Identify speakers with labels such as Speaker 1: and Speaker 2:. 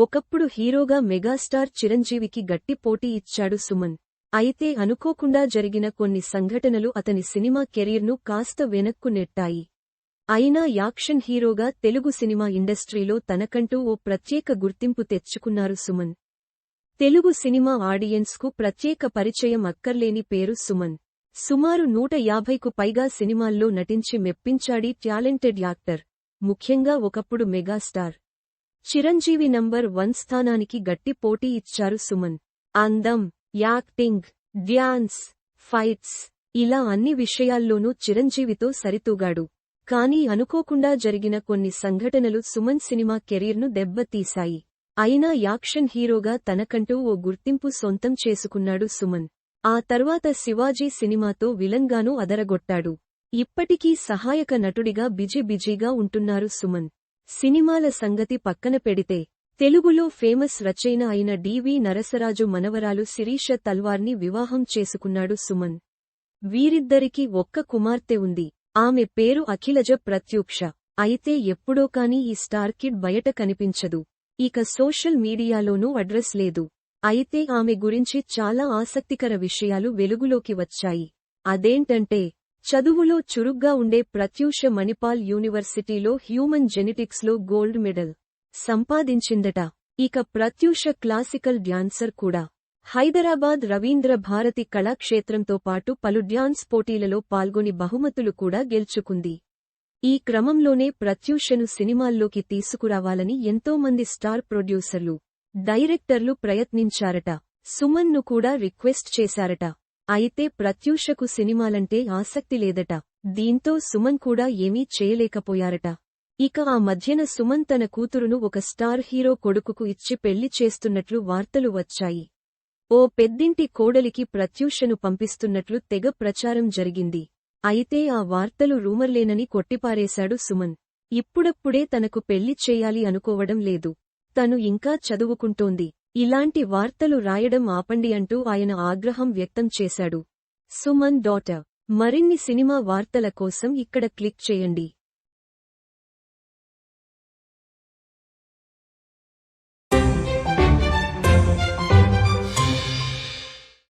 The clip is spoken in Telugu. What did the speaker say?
Speaker 1: ఒకప్పుడు హీరోగా మెగాస్టార్ చిరంజీవికి గట్టి పోటీ ఇచ్చాడు సుమన్. అయితే అనుకోకుండా జరిగిన కొన్ని సంఘటనలు అతని సినిమా కెరీర్ను కాస్త వెనక్కు నెట్టాయి. అయినా యాక్షన్ హీరోగా తెలుగు సినిమా ఇండస్ట్రీలో తనకంటూ ఓ ప్రత్యేక గుర్తింపు తెచ్చుకున్నారు సుమన్. తెలుగు సినిమా ఆడియన్స్కు ప్రత్యేక పరిచయం అక్కర్లేని పేరు సుమన్. సుమారు నూట యాభైకు పైగా సినిమాల్లో నటించి మెప్పించాడి టాలెంటెడ్ యాక్టర్. ముఖ్యంగా ఒకప్పుడు మెగాస్టార్. చిరంజీవి నంబర్ వన్ స్థానానికి గట్టి పోటీ ఇచ్చారు సుమన్. అందం యాక్టింగ్ డ్యాన్స్ ఫైట్స్ ఇలా అన్ని విషయాల్లోనూ చిరంజీవితో సరితూగాడు. కానీ అనుకోకుండా జరిగిన కొన్ని సంఘటనలు సుమన్ సినిమా కెరీర్ను దెబ్బతీశాయి. అయినా యాక్షన్ హీరోగా తనకంటూ ఓ గుర్తింపు సొంతం చేసుకున్నాడు సుమన్. ఆ తర్వాత శివాజీ సినిమాతో విలంగానూ అదరగొట్టాడు. ఇప్పటికీ సహాయక నటుడిగా బిజీ బిజీగా ఉంటున్నారు సుమన్. సినిమాల సంగతి పక్కన పెడితే తెలుగులో ఫేమస్ రచయిన అయిన డివి నరసరాజు మనవరాలు శిరీష తల్వార్ని వివాహం చేసుకున్నాడు సుమన్. వీరిద్దరికీ ఒక్క కుమార్తె ఉంది. ఆమె పేరు అఖిలజ ప్రత్యూక్ష. అయితే ఎప్పుడో కాని ఈ స్టార్ కిడ్ బయట కనిపించదు. ఇక సోషల్ మీడియాలోనూ అడ్రస్ లేదు. అయితే ఆమె గురించి చాలా ఆసక్తికర విషయాలు వెలుగులోకి వచ్చాయి. అదేంటంటే చదువులో చురుగ్గా ఉండే ప్రత్యూష మణిపాల్ యూనివర్సిటీలో హ్యూమన్ జెనెటిక్స్లో గోల్డ్ మెడల్ సంపాదించిందట. ఇక ప్రత్యూష క్లాసికల్ డ్యాన్సర్ కూడా. హైదరాబాద్ రవీంద్ర భారతి కళాక్షేత్రంతో పాటు పలు డ్యాన్స్ పోటీలలో పాల్గొని బహుమతులు కూడా గెలుచుకుంది. ఈ క్రమంలోనే ప్రత్యూషను సినిమాల్లోకి తీసుకురావాలని ఎంతోమంది స్టార్ ప్రొడ్యూసర్లు డైరెక్టర్లు ప్రయత్నించారట. సుమన్ను కూడా రిక్వెస్ట్ చేశారట. అయితే ప్రత్యూషకు సినిమాలంటే ఆసక్తి లేదట. దీంతో సుమన్ కూడా ఏమీ చేయలేకపోయారట. ఇక ఆ మధ్యన సుమన్ తన కూతురును ఒక స్టార్ హీరో కొడుకుకు ఇచ్చి పెళ్ళి చేస్తున్నట్లు వార్తలు వచ్చాయి. ఓ పెద్దింటి కోడలికి ప్రత్యూషను పంపిస్తున్నట్లు తెగ ప్రచారం జరిగింది. అయితే ఆ వార్తలు రూమర్లేనని కొట్టిపారేశాడు సుమన్. ఇప్పుడప్పుడే తనకు పెళ్ళి చేయాలి అనుకోవడం లేదు. తను ఇంకా చదువుకుంటోంది. ఇలాంటి వార్తలు రాయడం ఆపండి అంటూ ఆయన ఆగ్రహం వ్యక్తం చేశాడు. సుమన్ డాటర్ మరిన్ని సినిమా వార్తల కోసం ఇక్కడ క్లిక్ చేయండి.